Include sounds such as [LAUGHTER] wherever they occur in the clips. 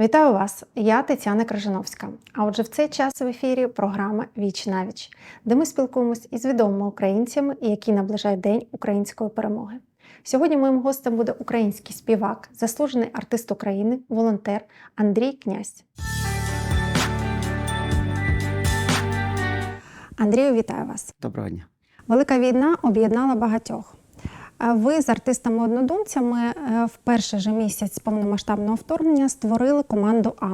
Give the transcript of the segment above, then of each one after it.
Вітаю вас! Я Тетяна Крижановська. А отже, в цей час в ефірі програма Віч на віч, де ми спілкуємось із відомими українцями, які наближають День української перемоги. Сьогодні моїм гостем буде український співак, заслужений артист України, волонтер Андрій Князь. Андрію, вітаю вас! Доброго дня. Велика війна об'єднала багатьох. Ви з артистами-однодумцями е, в перший же місяць повномасштабного вторгнення створили команду А.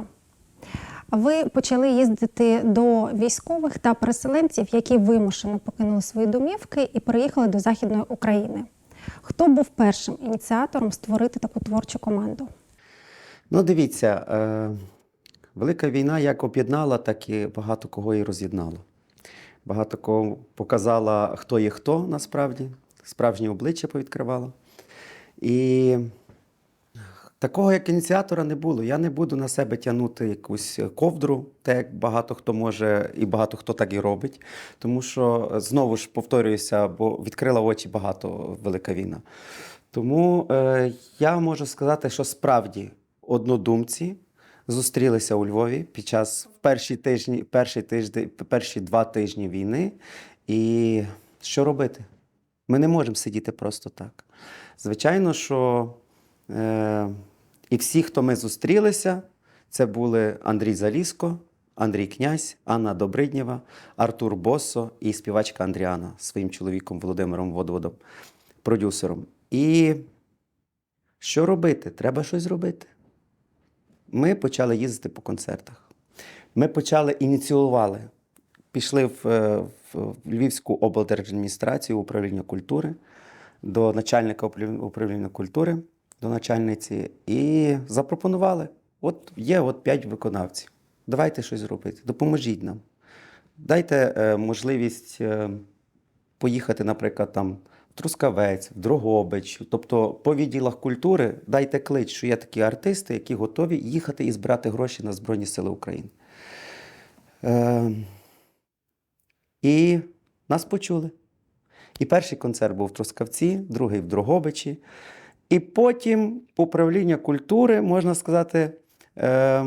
Ви почали їздити до військових та переселенців, які вимушено покинули свої домівки і переїхали до Західної України. Хто був першим ініціатором створити таку творчу команду? Ну, дивіться, е, велика війна як об'єднала, так і багато кого і роз'єднала. Багато кого показала, хто є хто насправді, справжнє обличчя повідкривала. І такого як ініціатора не було. Я не буду на себе тягнути якусь ковдру, так як багато хто може, і багато хто так і робить. Тому що знову ж повторююся, бо відкрила очі багато велика війна. Тому е, я можу сказати, що справді однодумці зустрілися у Львові під час перші тижні, перший тиждень, перші два тижні війни. І що робити? Ми не можемо сидіти просто так. Звичайно, що е, і всі, хто ми зустрілися, це були Андрій Заліско, Андрій Князь, Анна Добриднєва, Артур Босо і співачка Андріана своїм чоловіком Володимиром Водводом, продюсером. І що робити? Треба щось робити. Ми почали їздити по концертах. Ми почали ініціювали. Пішли в, е, в Львівську облдержадміністрацію управління культури до начальника управління- культури, до начальниці, і запропонували: от є от п'ять виконавців. Давайте щось робити, допоможіть нам. Дайте е, можливість е, поїхати, наприклад, там в Трускавець, в Дрогобич, тобто по відділах культури дайте клич, що є такі артисти, які готові їхати і збирати гроші на Збройні Сили України. Е, і нас почули. І перший концерт був в Трускавці, другий в Дрогобичі. І потім управління культури, можна сказати, е,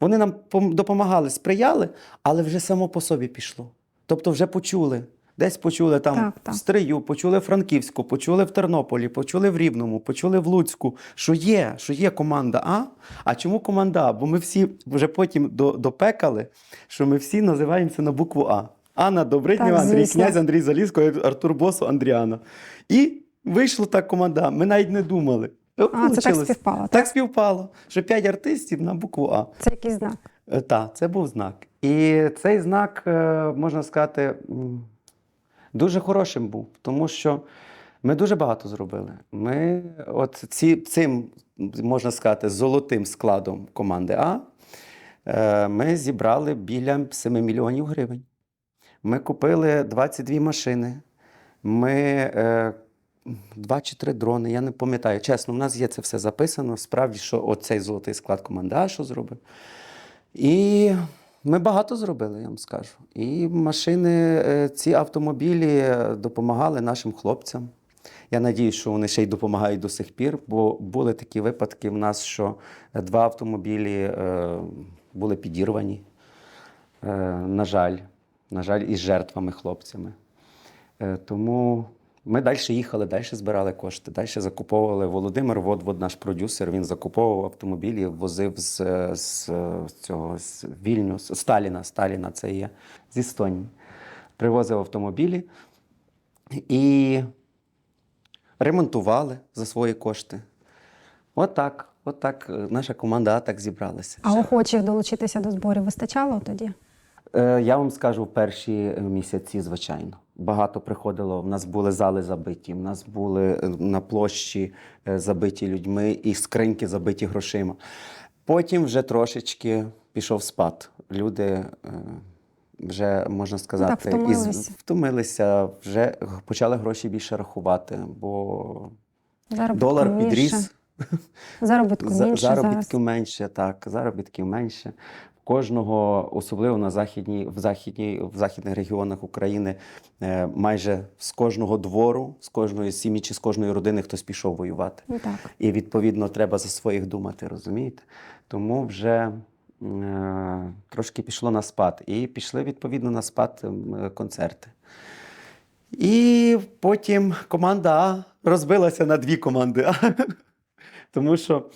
вони нам допомагали, сприяли, але вже само по собі пішло. Тобто вже почули. Десь почули там Так, так. в Стрию, почули в Франківську, почули в Тернополі, почули в Рівному, почули в Луцьку, що є, що є команда А. А чому команда А? Бо ми всі вже потім до, допекали, що ми всі називаємося на букву А. Анна Добриднєва, Андрій. Князь, Андрій Залізко, Артур Босо, Андріана. І вийшла та команда. Ми навіть не думали. А, це так співпало. Так? Так співпало, що п'ять артистів на букву А. Це якийсь знак. Так, це був знак. І цей знак, е, можна сказати, дуже хорошим був, тому що ми дуже багато зробили. Ми от ці, цим, можна сказати, золотим складом команди А е, ми зібрали біля 7 мільйонів гривень. Ми купили 22 машини. Ми е, два чи три дрони, я не пам'ятаю. Чесно, в нас є це все записано. Справді, що оцей золотий склад команди А, що зробив. І ми багато зробили, я вам скажу. І машини, е, ці автомобілі е, допомагали нашим хлопцям. Я надію, що вони ще й допомагають до сих пір, бо були такі випадки в нас, що е, два автомобілі були підірвані. На жаль, на жаль, із жертвами хлопцями. Тому ми далі їхали, далі збирали кошти, далі закуповували. Володимир Водвод, наш продюсер, він закуповував автомобілі, возив з, з, з цього з Вільню, з Сталіна. Сталіна це є з Естонії. Привозив автомобілі і ремонтували за свої кошти. Отак, отак е, наша команда так зібралася. А охочих долучитися до зборів вистачало тоді? Е, Я вам скажу, перші е, місяці, звичайно. Багато приходило. В нас були зали забиті, в нас були е, на площі е, забиті людьми і скриньки забиті грошима. Потім вже трошечки пішов спад. Люди е, вже, можна сказати, втомилися. втомилися, вже почали гроші більше рахувати, бо Заробітку долар більше. підріс. Заробітку менше заробітків зараз. менше, так, заробітків менше. Кожного, особливо на західній, в західній, в західних регіонах України, е, майже з кожного двору, з кожної сім'ї чи з кожної родини хтось пішов воювати. Ну, Так. І відповідно треба за своїх думати, розумієте? Тому вже е, трошки пішло на спад. І пішли відповідно на спад концерти. І потім команда А розбилася на дві команди А. [LAUGHS] Тому що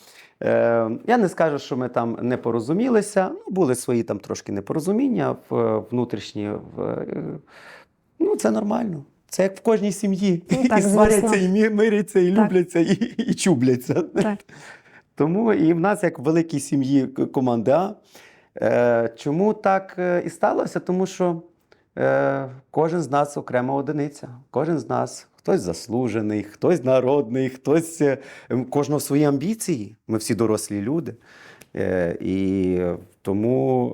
е, я не скажу, що ми там не порозумілися. Ну, були свої там трошки непорозуміння в, внутрішні. В, е, ну, це нормально. Це як в кожній сім'ї. Ну, [LAUGHS] і сваряться, і миряться, і Так. любляться, і, і чубляться. Так. [LAUGHS] Тому і в нас, як в великій сім'ї команди А. Е, чому так е, і сталося? Тому що е, кожен з нас окрема одиниця. Кожен з нас хтось заслужений, хтось народний, хтось е, кожного свої амбіції. Ми всі дорослі люди. Е, і тому,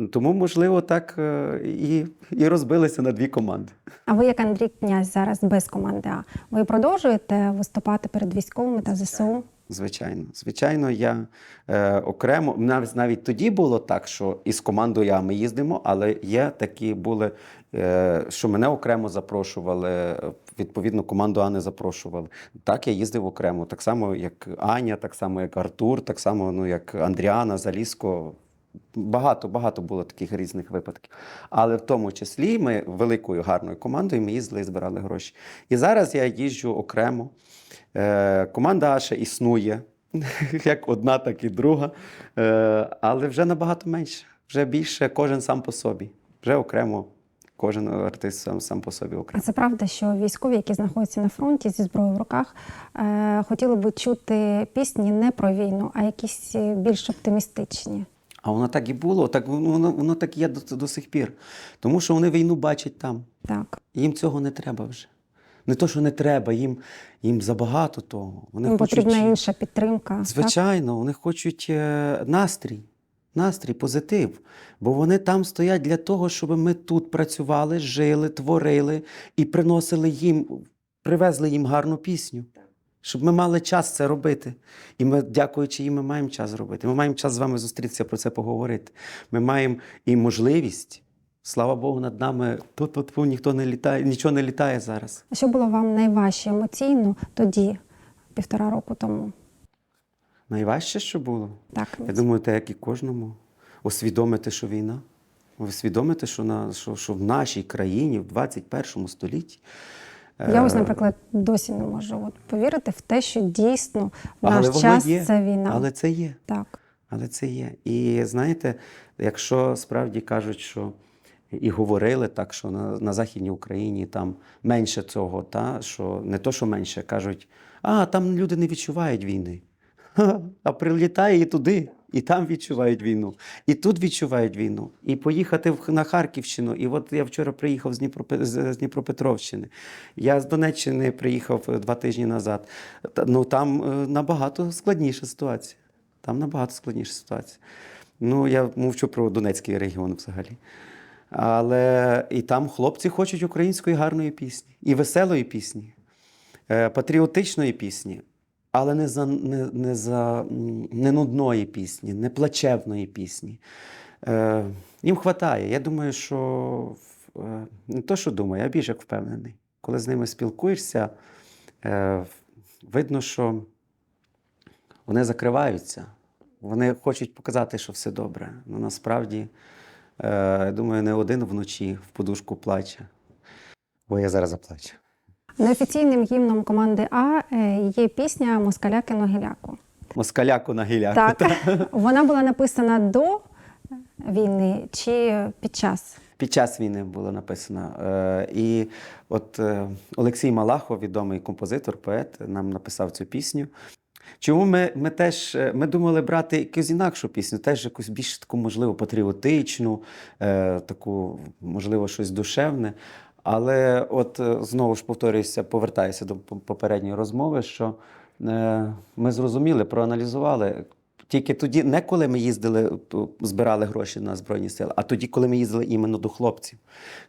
е, тому, можливо, так і, і розбилися на дві команди. А ви, як Андрій Князь, зараз без команди А, ви продовжуєте виступати перед військовими та ЗСУ? Звичайно, звичайно, я е, окремо навіть навіть тоді було так, що із командою «Я» ми їздимо, але є такі були, е, що мене окремо запрошували. Відповідно, команду Ани запрошували. Так, я їздив окремо, так само, як Аня, так само, як Артур, так само, ну як Андріана, Заліско. Багато, багато було таких різних випадків. Але в тому числі ми великою гарною командою ми їздили і збирали гроші. І зараз я їжджу окремо. Е, команда ще існує, [LAUGHS] як одна, так і друга. Е, але вже набагато менше. Вже більше кожен сам по собі. Вже окремо, кожен артист сам, сам по собі А це правда, що військові, які знаходяться на фронті зі зброєю в руках, е, хотіли би чути пісні не про війну, а якісь е, більш оптимістичні. А воно так і було, так, воно, воно так є до, до сих пір. Тому що вони війну бачать там. Так. Їм цього не треба вже. Не то, що не треба, їм, їм забагато того. Вони Їм хочуть... потрібна інша підтримка. так? Звичайно, вони хочуть е, настрій, настрій, позитив. Бо вони там стоять для того, щоб ми тут працювали, жили, творили і приносили їм, привезли їм гарну пісню. Щоб ми мали час це робити. І ми, дякуючи їм, ми маємо час зробити. Ми маємо час з вами зустрітися, про це поговорити. Ми маємо і можливість. Слава Богу, над нами тут, тут, тут ніхто не літає, нічого не літає зараз. А що було вам найважче емоційно тоді, півтора року тому? Найважче, що було. Так, Я думаю, те, як і кожному, усвідомити, що війна. Усвідомити, що, на, що, що в нашій країні, в 21 столітті. Я ось, е, наприклад, досі не можу от повірити в те, що дійсно в наш час є, це війна. Але це є. Так. Але це є. І знаєте, якщо справді кажуть, що і говорили так, що на, на Західній Україні там менше цього, та, що не то, що менше, кажуть, а там люди не відчувають війни. [LAUGHS] А прилітає і туди, і там відчувають війну, і тут відчувають війну. І поїхати на Харківщину. І от я вчора приїхав з, Дніпропе- з з Дніпропетровщини. Я з Донеччини приїхав е, два тижні назад. Ну там е, набагато складніша ситуація. Там набагато складніша ситуація. Ну, я мовчу про Донецький регіон взагалі. Але і там хлопці хочуть української гарної пісні, і веселої пісні, е, патріотичної пісні, але не за, не, не за не нудної пісні, не плачевної пісні. Е, їм вистачає. Я думаю, що е, не то, що думаю, я більш як впевнений. Коли з ними спілкуєшся, е, видно, що вони закриваються. Вони хочуть показати, що все добре. Ну насправді, е, я думаю, не один вночі в подушку плаче. Бо я зараз заплачу. Неофіційним гімном команди А е, є пісня Москаляки Ногіляку. Москаляку на гіляку. Так, вона була написана до війни чи під час? Під час війни було написано. Е, і от е, Олексій Малахов, відомий композитор, поет, нам написав цю пісню. Чому ми, ми теж ми думали брати якусь інакшу пісню, теж якусь більш таку, можливо, патріотичну, е, таку, можливо, щось душевне. Але от е, знову ж повторююся, повертаюся до попередньої розмови, що е, ми зрозуміли, проаналізували. Тільки тоді, не коли ми їздили, збирали гроші на Збройні Сили, а тоді, коли ми їздили іменно до хлопців,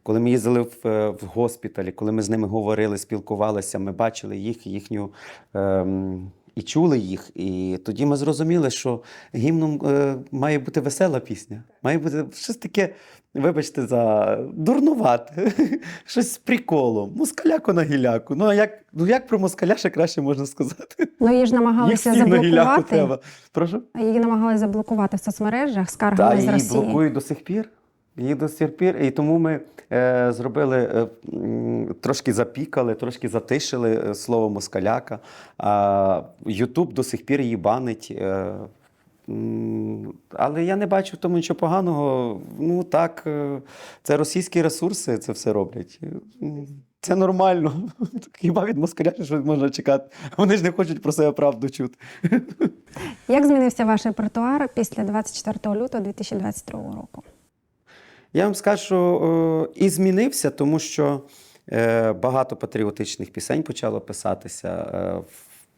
коли ми їздили в, е, в госпіталі, коли ми з ними говорили, спілкувалися, ми бачили їх, їхню ем, і чули їх. І тоді ми зрозуміли, що гімном е, має бути весела пісня, має бути щось таке, вибачте, за дурнувате, [LAUGHS] щось з приколом, москаляку на гіляку. Ну а як, ну як про москаля ще краще можна сказати? Ну, її ж намагалися гіляку заблокувати. Прошу? Її намагалися заблокувати в соцмережах скаргами з її Росії. блокують до сих пір. Її до сих пір. І тому ми е, зробили, е, трошки запікали, трошки затишили е, слово москаляка. Ютуб до сих пір її банить. Е, але я не бачу в тому нічого поганого. Ну так, е, це російські ресурси це все роблять. Це нормально. [LAUGHS] Хіба від москаля що можна чекати? Вони ж не хочуть про себе правду чути. [LAUGHS] Як змінився ваш репертуар після 24 лютого 2022 року? Я вам скажу, е, і змінився, тому що е, багато патріотичних пісень почало писатися. Е,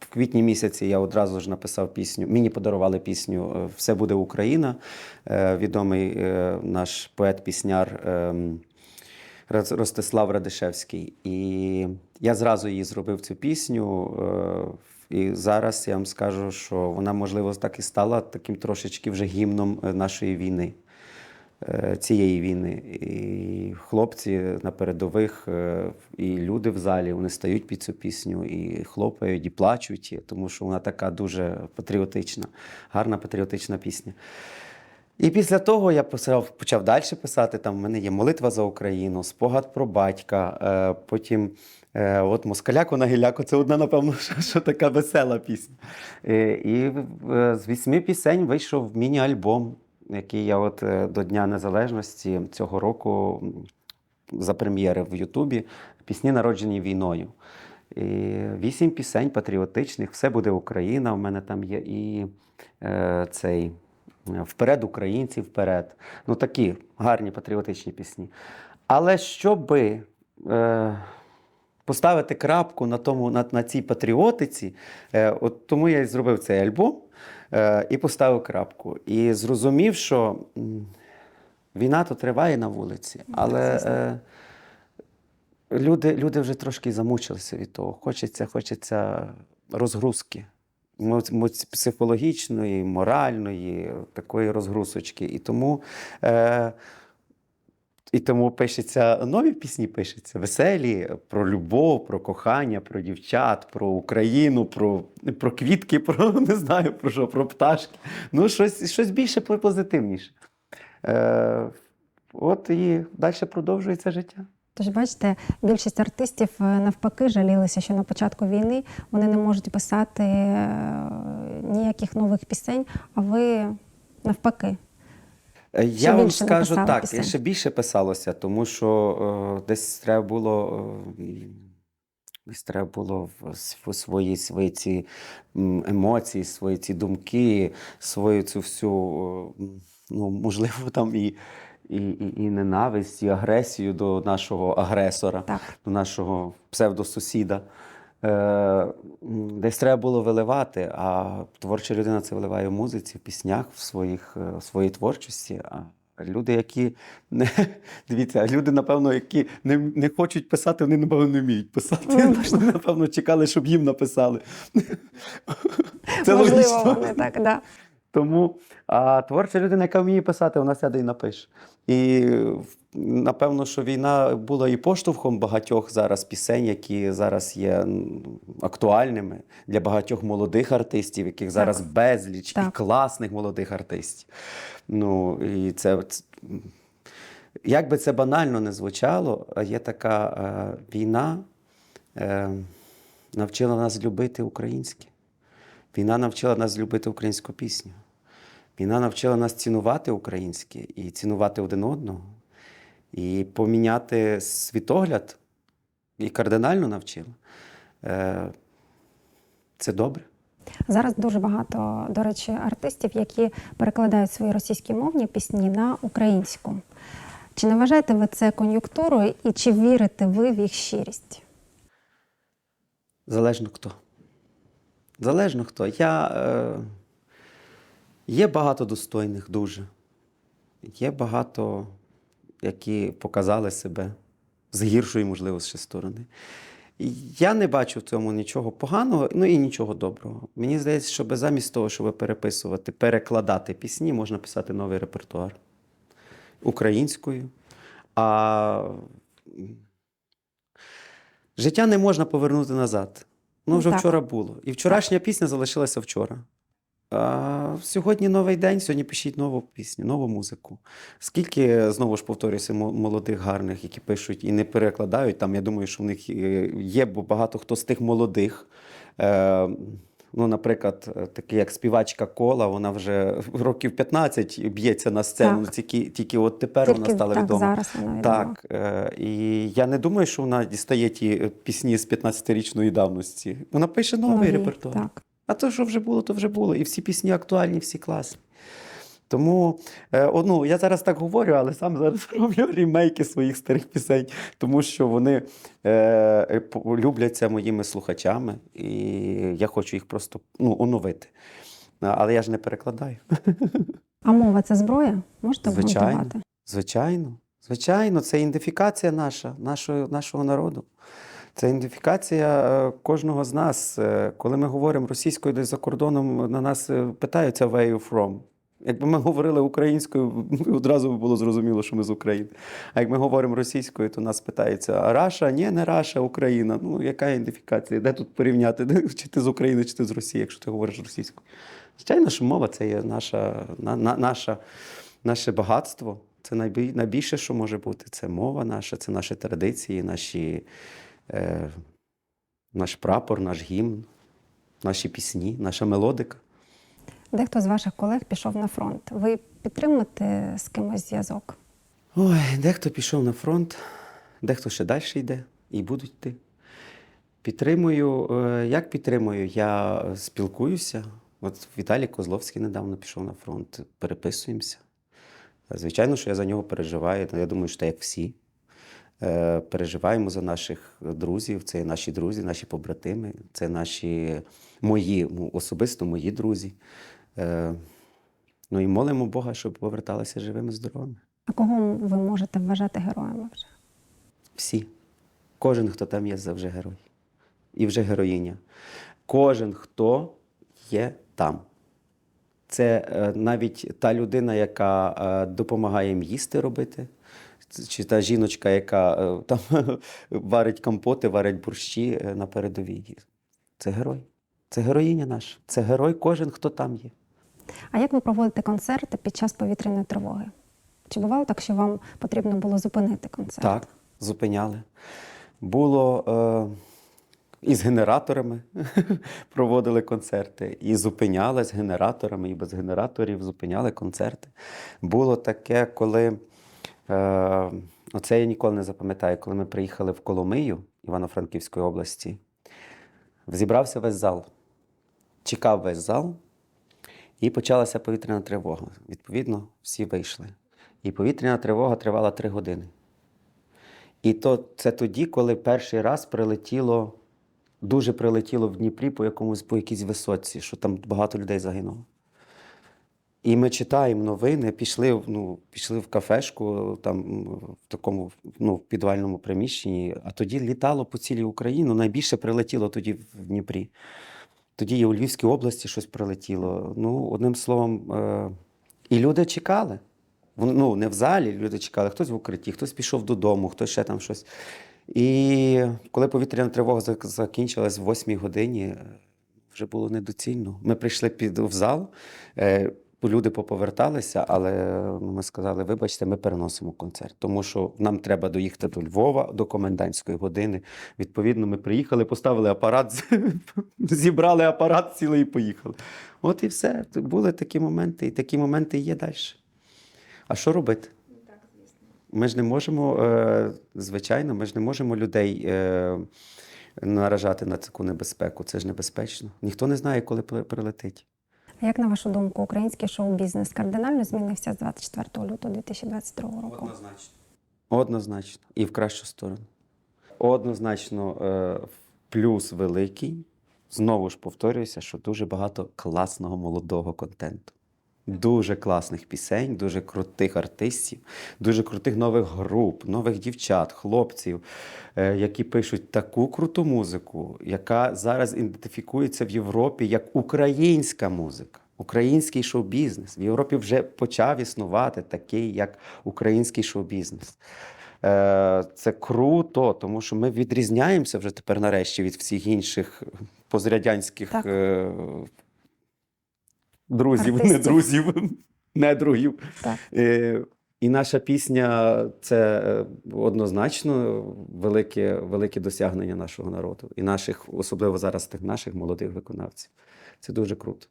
в квітні місяці я одразу ж написав пісню. Мені подарували пісню Все буде Україна. Відомий наш поет-пісняр. Ростислав Радишевський. І я зразу її зробив цю пісню. І зараз я вам скажу, що вона, можливо, так і стала таким трошечки вже гімном нашої війни, цієї війни. І хлопці на передових, е, і люди в залі вони стають під цю пісню і хлопають, і плачуть, тому що вона така дуже патріотична, гарна патріотична пісня. І після того я почав, почав далі писати. Там в мене є молитва за Україну, спогад про батька. Е, потім е, от Москаляко на гіляко це одна, напевно, [LAUGHS] що, що така весела пісня. Е, і е, з вісьми пісень вийшов міні-альбом, який я от е, до Дня Незалежності цього року запрем'єрив в Ютубі пісні, народжені війною. І вісім пісень патріотичних, все буде Україна. У мене там є і е, цей е, Вперед, українці, вперед. Ну такі гарні патріотичні пісні. Але щоби е, поставити крапку на, тому, на, на цій патріотиці, е, от тому я і зробив цей альбом і поставив крапку. І зрозумів, що війна то триває на вулиці, але. Е, Люди, люди вже трошки замучилися від того. Хочеться, хочеться розгрузки. Психологічної, моральної, такої розгрузочки. І тому, е, і тому пишеться нові пісні, пишуться веселі про любов, про кохання, про дівчат, про Україну, про, про квітки, [LAUGHS] про не знаю про що, про пташки. Ну, щось, щось більше позитивніше. Е, от і далі продовжується життя. Тож, бачите, більшість артистів е, навпаки жалілися, що на початку війни вони не можуть писати е, ніяких нових пісень, а ви навпаки. Е, Я вам скажу так, пісень? ще більше писалося, тому що е, десь треба було. е, Десь треба було в свої, свої ці емоції, свої ці думки, свою цю всю, е, ну, можливо, там і, і, і, і ненависть, і агресію до нашого агресора, Так. до нашого псевдосусіда. Е, десь треба було виливати, а творча людина це виливає в музиці, в піснях, в, своїх, е, в своїй творчості. А люди, які не [LAUGHS] дивіться, люди, напевно, які не, не хочуть писати, вони, напевно, не вміють писати. [LAUGHS] Вони, напевно, чекали, щоб їм написали. [LAUGHS] Це Можливо, логічно. вони так, да. Тому а творча людина, яка вміє писати, вона сяде і напише. І напевно, що війна була і поштовхом багатьох зараз пісень, які зараз є актуальними для багатьох молодих артистів, яких зараз безліч і класних молодих артистів. Ну і це. Як би це банально не звучало, є така е, війна е, навчила нас любити українське. Війна навчила нас любити українську пісню. Війна навчила нас цінувати українське і цінувати один одного, і поміняти світогляд, і кардинально навчила. Е, Це добре. Зараз дуже багато, до речі, артистів, які перекладають свої російські мовні пісні на українську. Чи не вважаєте ви це кон'юнктурою і чи вірите ви в їх щирість? Залежно хто. Залежно хто. Я, е, є багато достойних дуже. Є багато, які показали себе з гіршої, можливо, ще сторони. Я не бачу в цьому нічого поганого, ну і нічого доброго. Мені здається, що замість того, щоб переписувати, перекладати пісні, можна писати новий репертуар українською. А життя не можна повернути назад. Ну, Ну, вже так. вчора було. І вчорашня пісня залишилася вчора. А сьогодні новий день, сьогодні пишіть нову пісню, нову музику. Скільки, знову ж повторюся, молодих, гарних, які пишуть і не перекладають. Там, я думаю, що в них е, є, бо багато хто з тих молодих. Е, ну, наприклад, е, такий як співачка Кола, вона вже [LAUGHS] років 15 б'ється на сцену, Так. тільки, тільки от тепер Тільки вона стала так, відома. зараз вона відома. Так, е, і я не думаю, що вона дістає ті пісні з 15-річної давності. Вона пише новий Нові, репертуар. Так. А то, що вже було, то вже було. І всі пісні актуальні, всі класні. Тому е, ну, я зараз так говорю, але сам зараз [LAUGHS] роблю ремейки своїх старих пісень, тому що вони е, е, любляться моїми слухачами, і я хочу їх просто ну, оновити. Але я ж не перекладаю. [LAUGHS] А мова це зброя? Можете Звичайно. обґрунтувати? Звичайно, звичайно, це ідентифікація наша, нашого, нашого народу. Це ідентифікація е, кожного з нас. Е, Коли ми говоримо російською десь за кордоном, на нас питаються where you from. Якби ми говорили українською, [LAUGHS] одразу було зрозуміло, що ми з України. А як ми говоримо російською, то нас питаються: а Раша? Ні, не Раша, Україна. Ну, яка ідентифікація? Де тут порівняти? Чи ти з України, чи ти з Росії, якщо ти говориш російською? Звичайно, що мова це є наша, на, на, наша, наше багатство. Це найбільше, що може бути. Це мова наша, це наші традиції, наші, е, наш прапор, наш гімн, наші пісні, наша мелодика. Дехто з ваших колег пішов на фронт. Ви підтримуєте з кимось зв'язок? Ой, дехто пішов на фронт, дехто ще далі йде і будуть йти. Підтримую. е, Як підтримую? Я спілкуюся. От Віталій Козловський недавно пішов на фронт, переписуємося. Звичайно, що я за нього переживаю. Я думаю, що так як всі. Е, Переживаємо за наших друзів. Це наші друзі, наші побратими, це наші мої, особисто мої друзі. Е, Ну і молимо Бога, щоб поверталися живими, здоровими. А кого ви можете вважати героями вже? Всі. Кожен, хто там є, завжди герой. І вже героїня. Кожен, хто є там. Це е, навіть та людина, яка е, допомагає їм їсти робити, чи та жіночка, яка е, там [LAUGHS] варить компоти, варить борщі е, на передовій. Це герой. Це героїня наша. Це герой кожен, хто там є. А як ви проводите концерти під час повітряної тривоги? Чи бувало так, що вам потрібно було зупинити концерт? Так, зупиняли. Було е, і з генераторами [LAUGHS] проводили концерти, і зупиняли з генераторами, і без генераторів зупиняли концерти. Було таке, коли е, оце я ніколи не запам'ятаю, коли ми приїхали в Коломию Івано-Франківської області, зібрався весь зал, чекав весь зал, і почалася повітряна тривога. Відповідно, всі вийшли. І повітряна тривога тривала три години. І то це тоді, коли перший раз прилетіло, дуже прилетіло в Дніпрі по якомусь по якійсь висоці, що там багато людей загинуло. І ми читаємо новини, пішли, ну, пішли в кафешку, там в такому ну, в підвальному приміщенні, а тоді літало по цілій Україні. Найбільше прилетіло тоді в Дніпрі. Тоді і у Львівській області щось прилетіло. Ну, одним словом, е- і люди чекали. Ну, не в залі, люди чекали, хтось в укритті, хтось пішов додому, хтось ще там щось. І коли повітряна тривога закінчилась в 8 годині, е, вже було недоцільно. Ми прийшли під в зал, е, люди поповерталися, але ну, ми сказали: вибачте, ми переносимо концерт, тому що нам треба доїхати до Львова до комендантської години. Відповідно, ми приїхали, поставили апарат, [LAUGHS] зібрали апарат цілий і поїхали. От і все. Були такі моменти, і такі моменти є далі. А що робити? Ми ж не можемо, е, звичайно, ми ж не можемо людей е, наражати на таку небезпеку. Це ж небезпечно. Ніхто не знає, коли прилетить. Як на вашу думку, український шоу-бізнес кардинально змінився з 24 лютого 2022 року? Однозначно. Однозначно. І в кращу сторону. Однозначно, е, плюс великий. Знову ж повторююся, що дуже багато класного молодого контенту. Дуже класних пісень, дуже крутих артистів, дуже крутих нових груп, нових дівчат, хлопців, е, які пишуть таку круту музику, яка зараз ідентифікується в Європі як українська музика. Український шоу-бізнес. В Європі вже почав існувати такий, як український шоу-бізнес. Е, Це круто, тому що ми відрізняємося вже тепер нарешті від всіх інших позрадянських Так. Друзів, не Артистів. друзів, [LAUGHS] недругів. Так. Е, І наша пісня це е, однозначно велике, велике досягнення нашого народу. І наших, особливо зараз тих наших молодих виконавців. Це дуже круто.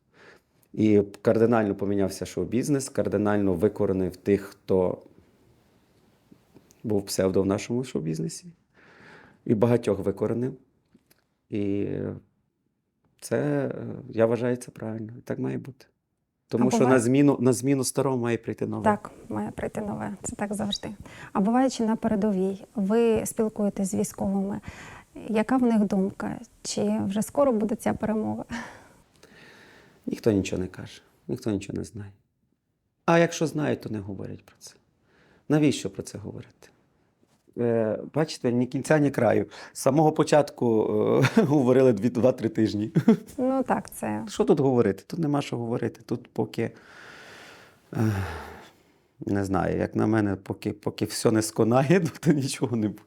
І кардинально помінявся шоу-бізнес, кардинально викоренив тих, хто був псевдо в нашому шоу-бізнесі. І багатьох викоренив. І це, е, я вважаю, це правильно. Так має бути. Тому А що буває- на зміну, на зміну старого має прийти нове. Так, має прийти нове. Це так завжди. А буваючи на передовій, ви спілкуєтесь з військовими. Яка в них думка? Чи вже скоро буде ця перемога? Ніхто нічого не каже, ніхто нічого не знає. А якщо знають, то не говорять про це. Навіщо про це говорити? Е, бачите, ні кінця, ні краю. З самого початку е, [LAUGHS] говорили дві- два-три тижні. Ну так, це Що тут говорити? Тут нема що говорити. Тут поки. е, Не знаю, як на мене, поки, поки все не сконає, [LAUGHS] то нічого не буде.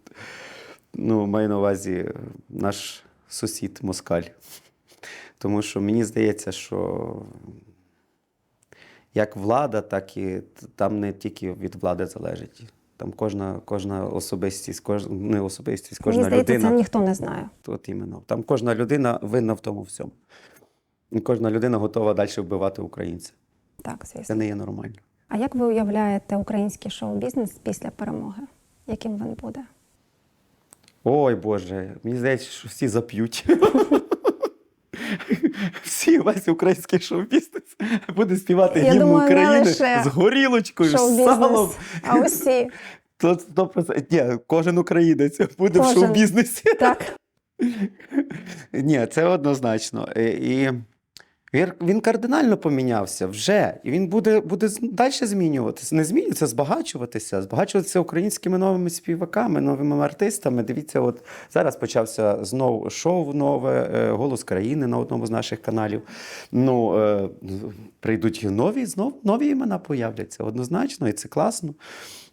Ну, маю на увазі наш сусід Москаль. Тому що мені здається, що як влада, так і там не тільки від влади залежить. Там кожна, кожна особистість, кож, не особистість, кожна мені здається, людина. це ніхто не знає. От іменно. Там кожна людина винна в тому всьому. І кожна людина готова далі вбивати українця. Так, звісно. Це не є нормально. А як ви уявляєте український шоу-бізнес після перемоги? Яким він буде? Ой Боже, мені здається, що всі зап'ють. [LAUGHS] Всі весь український шоу-бізнес буде співати гімн України з горілочкою, з салом. А усі. То 100%. Ні, кожен українець буде в шоу-бізнесі. Так. [LAUGHS] Ні, це однозначно. І, і він, кардинально помінявся вже. І він буде, буде далі змінюватися. Не змінюється, збагачуватися, збагачуватися українськими новими співаками, новими артистами. Дивіться, от зараз почався знову шоу нове е, Голос країни на одному з наших каналів. Ну, е, прийдуть нові, знов нові імена появляться однозначно, і це класно.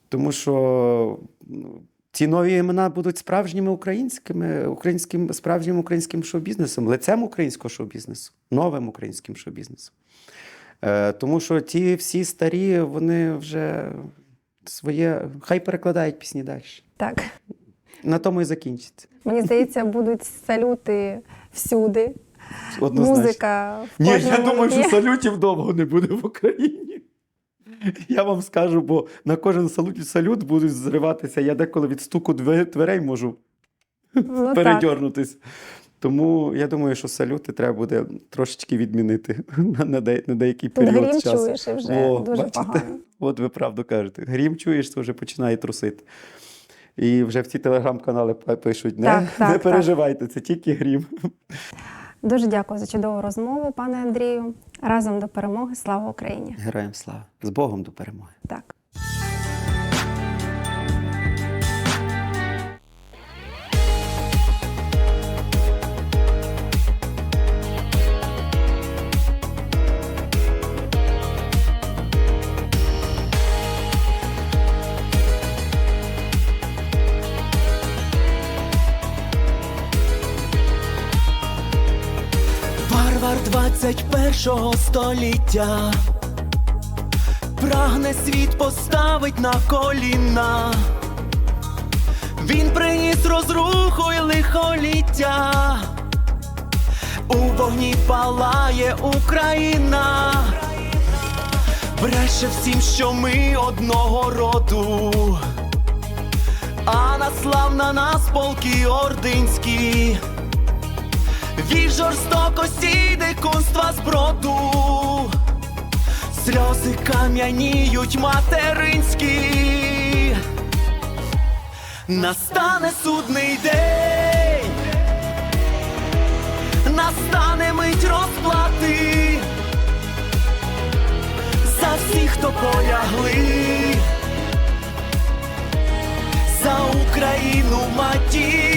Тому що ну, ці нові імена будуть справжніми українськими, українським, справжнім українським шоу-бізнесом, лицем українського шоу-бізнесу, новим українським шоу-бізнесом. Е, тому що ті всі старі, вони вже своє, хай перекладають пісні далі. Так. На тому і закінчиться. Мені здається, будуть салюти всюди. Однозначно. Музика в Ні, я думаю, що салютів довго не буде в Україні. [LAUGHS] Я вам скажу, бо на кожен салют, салют будуть зриватися. Я деколи від стуку дверей можу Ну, так. передьорнутись. Тому я думаю, що салюти треба буде трошечки відмінити [LAUGHS] на, на, де- на деякий період грім часу. чуєш і вже О, дуже бачите? погано. [LAUGHS] От ви правду кажете. Грім чуєш, це вже починає трусити. І вже в ці телеграм-канали пишуть: не, Так, так, не так. переживайте, це тільки грім. Дуже дякую за чудову розмову, пане Андрію. Разом до перемоги. Слава Україні! Героям слава! З Богом до перемоги! Так. 21 століття прагне світ поставить на коліна. Він приніс розруху й лихоліття. У вогні палає Україна. Бреше всім, що ми одного роду. А наслав на нас полки ординські. Від жорстокості дикунства зброду, сльози кам'яніють материнські, настане судний день, настане мить розплати. За всіх, хто полягли, за Україну матір,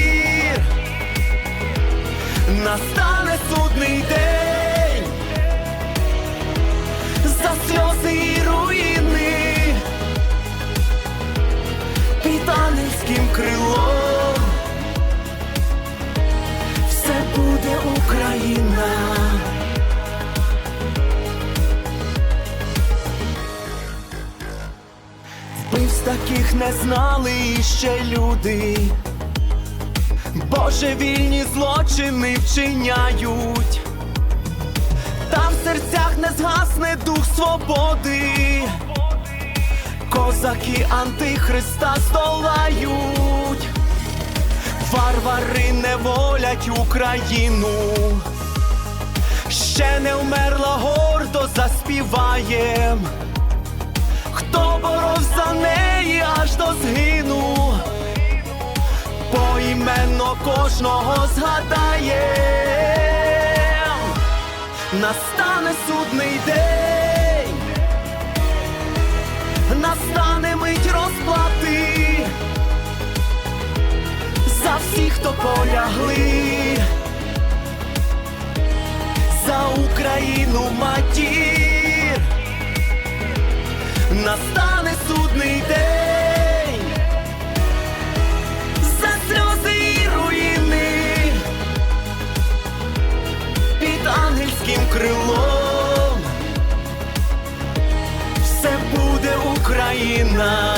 настане судний день, за сльози і руїни, під ангельським крилом, все буде Україна. Вбивств таких не знали іще люди, божевільні злочини вчиняють, там в серцях не згасне дух свободи, козаки антихриста здолають, варвари не волять Україну, ще не вмерла гордо заспіваєм. Хто боровся за неї аж до згину, поіменно кожного згадає, настане судний день, настане мить розплати. За всіх, хто полягли, за Україну матір. Настане судний день, Україна.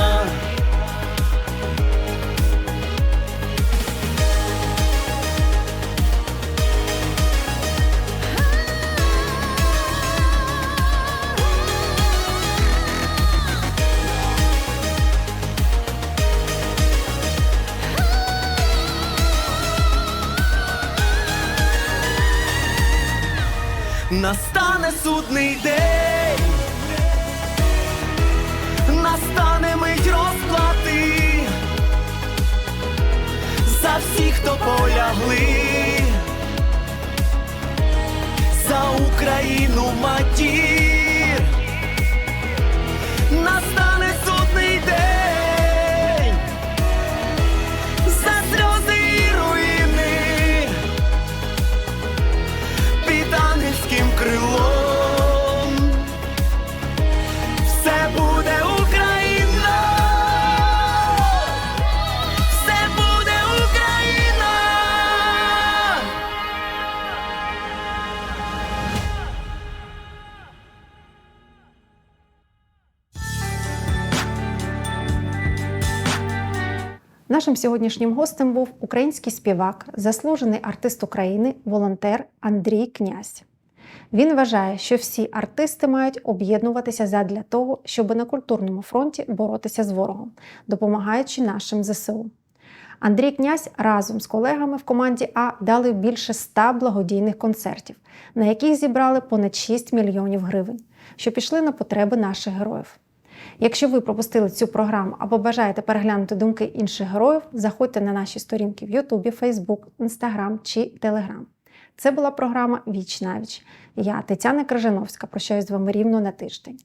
Настане судний день, настане мить розплати за всіх, хто полягли, за Україну матір, Нашим сьогоднішнім гостем був український співак, заслужений артист України, волонтер Андрій Князь. Він вважає, що всі артисти мають об'єднуватися задля того, щоб на культурному фронті боротися з ворогом, допомагаючи нашим ЗСУ. Андрій Князь разом з колегами в команді А дали більше 100 благодійних концертів, на яких зібрали понад 6 мільйонів гривень, що пішли на потреби наших героїв. Якщо ви пропустили цю програму або бажаєте переглянути думки інших героїв, заходьте на наші сторінки в Ютубі, Фейсбук, Інстаграм чи Телеграм. Це була програма Віч навіч. Я Тетяна Крижановська. Прощаюсь з вами рівно на тиждень.